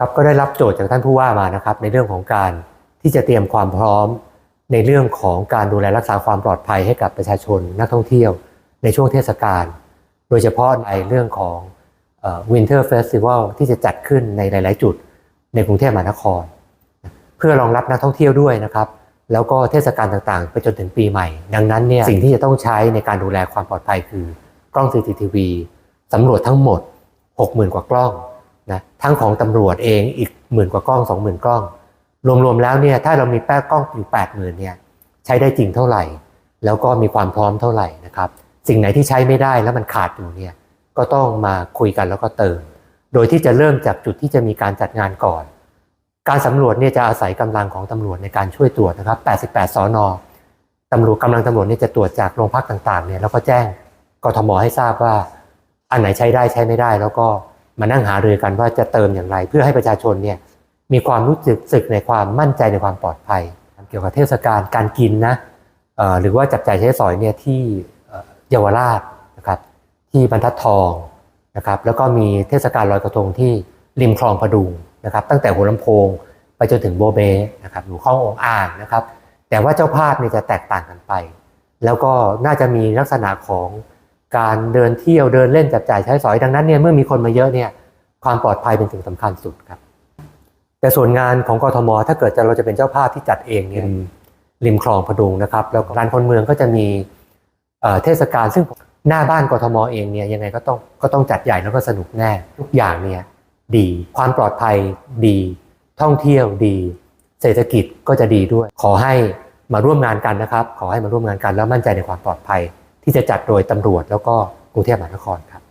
ครับก็ได้รับโจทย์จากท่านผู้ว่ามานะครับ ในเรื่องของการที่จะเตรียมความพร้อม ในเรื่องของการดูแลรักษาความปลอดภัยให้กับประชาชนนักท่องเที่ยว ในช่วงเทศกาลโดยเฉพาะในเรื่องของวินเทอร์เฟสติวัลที่จะจัดขึ้นในหลาย ๆ จุดในกรุงเทพมหานคร เพื่อรองรับนักท่องเที่ยวด้วยนะครับ แล้วก็เทศกาลต่างๆ ไปจนถึงปีใหม่ ดังนั้นเนี่ยสิ่งที่จะต้องใช้ในการดูแลความปลอดภัยคือกล้อง CCTV สำรวจทั้งหมด 60,000 กว่ากล้อง นะทั้งของตำรวจเองอีกหมื่นกว่ากล้อง20,000กล้อง รวมๆแล้วเนี่ยถ้าเรามีแป้กล้องอยู่80,000เนี่ยใช้ได้จริงเท่าไหร่ แล้วก็มีความพร้อมเท่าไหร่นะครับสิ่งไหนที่ใช้ไม่ได้แล้วมันขาดอยู่เนี่ยก็ต้องมาคุยกันแล้วก็เติม โดยที่จะเริ่มจากจุดที่จะมีการจัดงานก่อน การสำรวจเนี่ยจะอาศัยกำลังของตำรวจในการช่วยตรวจนะครับ 88 สอนอตำรวจกำลังตำรวจเนี่ยจะตรวจจากโรงพักต่างๆเนี่ยแล้วก็แจ้งกทมให้ทราบว่า อันไหนใช้ได้ใช้ไม่ได้แล้วก็ มานั่งหารือกันว่าจะเติมอย่างไร เพื่อให้ประชาชนเนี่ยมีความรู้สึกในความมั่นใจในความปลอดภัย เกี่ยวกับเทศกาลการกินนะหรือว่าจับจ่ายใช้สอยเนี่ยที่เอ่อเยาวราชนะครับที่บรรทัดทองนะครับแล้วก็มีเทศกาลลอยกระทงที่ริมคลองประดุงนะครับตั้งแต่หัวลำโพงไปจนถึงโบเบนะครับอยู่ข้ององอ่างนะครับ แต่ว่าเจ้าภาพเนี่ยจะแตกต่างกันไป แล้วก็น่าจะมีลักษณะของ การเดินเที่ยวเดินเล่นจับจ่ายใช้สอยดังนั้นเนี่ยเมื่อมีคนมาเยอะเนี่ยความปลอดภัยเป็นสิ่งสำคัญสุดครับ แต่ส่วนงานของกทม ถ้าเกิดจะเราจะเป็นเจ้าภาพที่จัดเองเนี่ยริมคลองพดุงนะครับ แล้วก็ลานคนเมืองก็จะมีเอ่อเทศกาลซึ่งหน้าบ้านกทมเองเนี่ยยังไงก็ต้องก็ต้องจัดใหญ่แล้วก็สนุกแน่ทุกอย่างเนี่ยดี ความปลอดภัยดี ท่องเที่ยวดี เศรษฐกิจก็จะดีด้วย ขอให้มาร่วมงานกันนะครับ ขอให้มาร่วมงานกันแล้วมั่นใจในความปลอดภัย ที่จะจัดโดยตำรวจแล้วก็กรุงเทพมหานครครับ